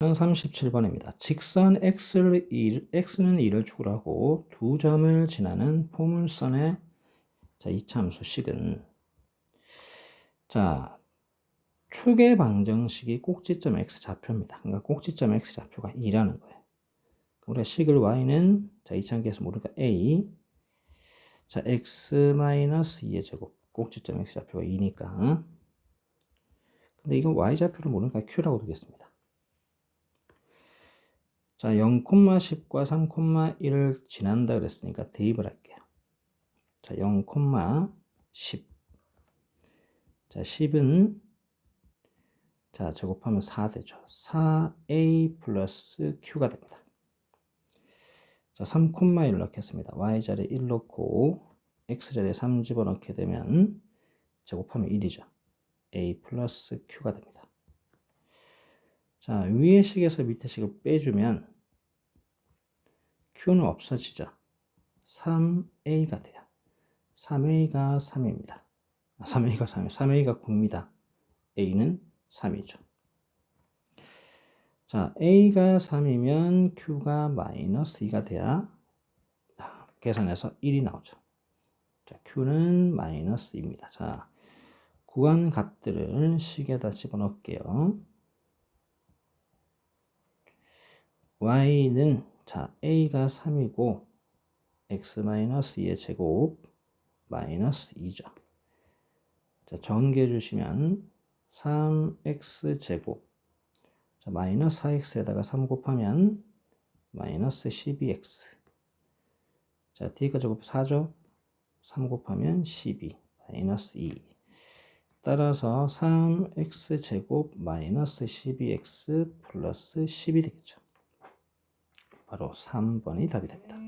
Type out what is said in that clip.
37번입니다. 직선 x를, 일- x는 2를 추구하고 두 점을 지나는 포물선의 자, 이차함수 식은 자, 축의 방정식이 꼭지점 x 좌표입니다. 그러니까 꼭지점 x 좌표가 2라는 거예요. 우리가 식을 y는 자, 이차함계에서 모르니까 a 자, x-2의 제곱 꼭지점 x 좌표가 2니까 근데 이건 y 좌표를 모르니까 q라고 두겠습니다. 자, 0,10과 3,1을 지난다 그랬으니까 대입을 할게요. 자, 0,10. 자, 10은 자, 제곱하면 4 되죠. 4a 플러스 q가 됩니다. 자, 3,1 넣겠습니다. y자리에 1 넣고 x자리에 3 집어넣게 되면 제곱하면 1이죠. a 플러스 q가 됩니다. 자, 위의 식에서 밑에 식을 빼주면 q는 없어지죠. 3a가 돼요. 3a가 3입니다. 3a가 3, 3a가 9입니다. a는 3이죠. 자, a가 3이면 q가 마이너스 2가 돼야 계산해서 1이 나오죠. 자, q는 마이너스 2입니다. 자, 구한 값들을 식에다 집어넣을게요. Y는 자 a가 3이고 x-2의 제곱 마이너스 2죠. 자 정리해 주시면 3x 제곱 자 마이너스 4x에다가 3 곱하면 마이너스 12x 자 d가 제곱 4죠. 3 곱하면 12 마이너스 2 따라서 3x 제곱 마이너스 12x 플러스 10이 되겠죠. 바로 3번이 답이 됩니다.